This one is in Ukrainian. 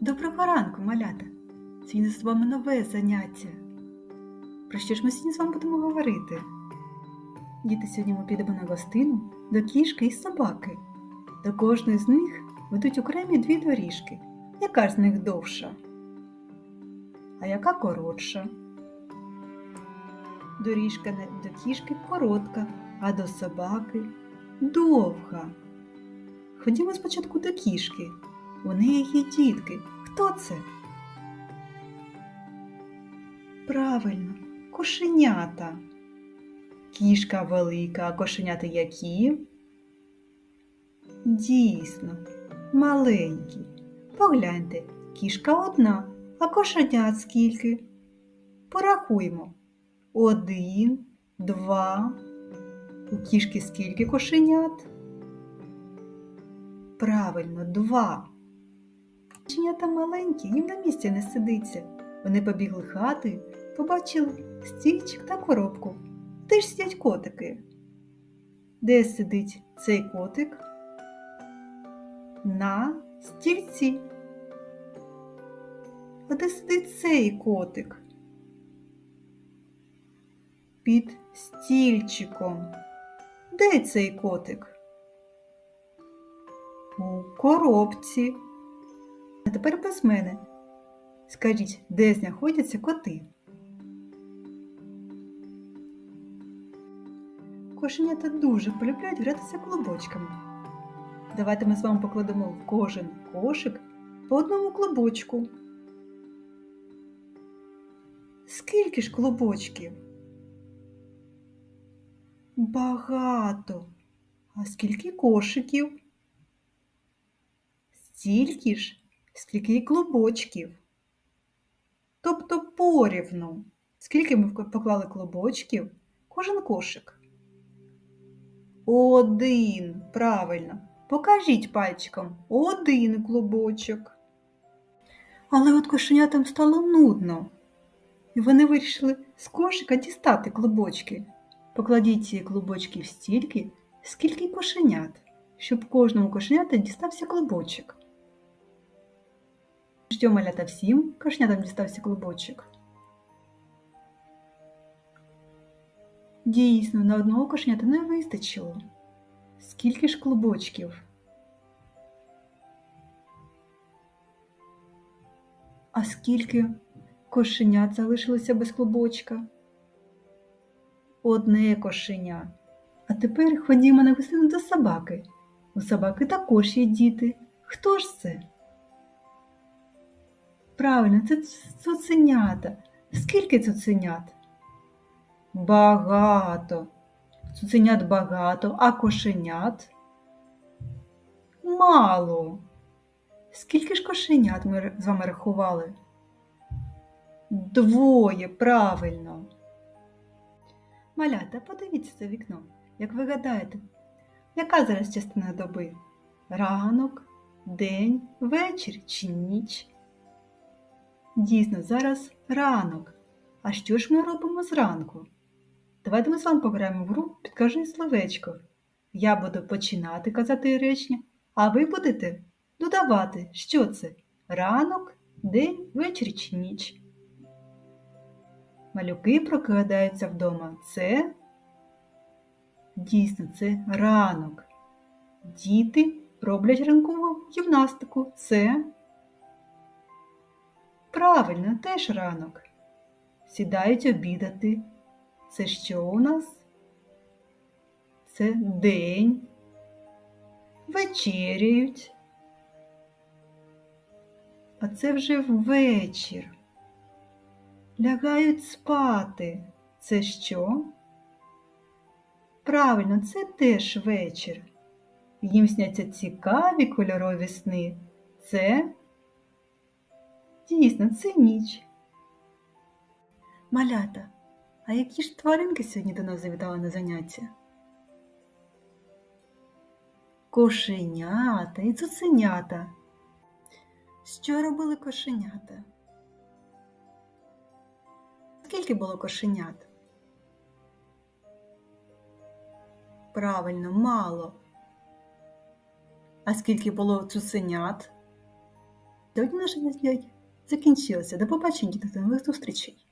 Доброго ранку, малята! Сьогодні з вами нове заняття. Про що ж ми сьогодні з вами будемо говорити? Діти, сьогодні ми підемо на гостину до кішки і собаки. До кожної з них ведуть окремі дві доріжки. Яка з них довша? А яка коротша? Доріжка до кішки коротка, а до собаки довга. Ходімо спочатку до кішки. У неї є дітки. Хто це? Правильно, кошенята. Кішка велика, а кошенята які? Дійсно, маленькі. Погляньте, кішка одна, а кошенят скільки? Порахуємо. Один, два. У кішки скільки кошенят? Правильно, два. Кошенята маленькі, їм на місці не сидиться. Вони побігли хатою, побачили стільчик та коробку. Де ж сидять котики? Де сидить цей котик? На стільці. А де сидить цей котик? Під стільчиком. Де цей котик? У коробці. Тепер без мене. Скажіть, де знаходяться коти? Кошенята дуже полюбляють гратися клубочками. Давайте ми з вами покладемо в кожен кошик по одному клубочку. Скільки ж клубочків? Багато. А скільки кошиків? Стільки ж, скільки і клубочків. Тобто порівну. Скільки ми поклали клубочків? Кожен кошик. Один. Правильно. Покажіть пальчиком один клубочок. Але от кошенятам стало нудно. І вони вирішили з кошика дістати клубочки. Покладіть ці клубочки стільки, скільки кошенят, щоб кожному кошеняті дістався клубочок. Що малята всім кошенятам дістався клубочок? Дійсно, на одного кошенята не вистачило. Скільки ж клубочків? А скільки кошенят залишилося без клубочка? Одне кошеня. А тепер ходімо на гостину до собаки. У собаки також є діти. Хто ж це? Правильно, це цуценята. Скільки цуценят? Багато. Цуценят багато, а кошенят? Мало. Скільки ж кошенят ми з вами рахували? Двоє, правильно. Малята, подивіться за вікно. Як ви гадаєте, яка зараз частина доби? Ранок, день, вечір чи ніч? Дійсно, зараз ранок. А що ж ми робимо зранку? Давайте ми з вами пограємо в гру Підкажи словечко. Я буду починати казати речення, а ви будете додавати, що це ранок, день, вечір чи ніч. Малюки прокидаються вдома. Це дійсно це ранок. Діти роблять ранкову гімнастику. Це правильно, теж ранок. Сідають обідати. Це що у нас? Це день. Вечеряють. А це вже вечір. Лягають спати. Це що? Правильно, це теж вечір. Їм сняться цікаві кольорові сни. Це дійсно це ніч. Малята, а які ж тваринки сьогодні до нас завітали на заняття? Кошенята і цуценята. Що робили кошенята? Скільки було кошенят? Правильно, мало. А скільки було цуценят? Сьогодні наше заняття закінчилося. До побачення, діти, до нових зустрічей!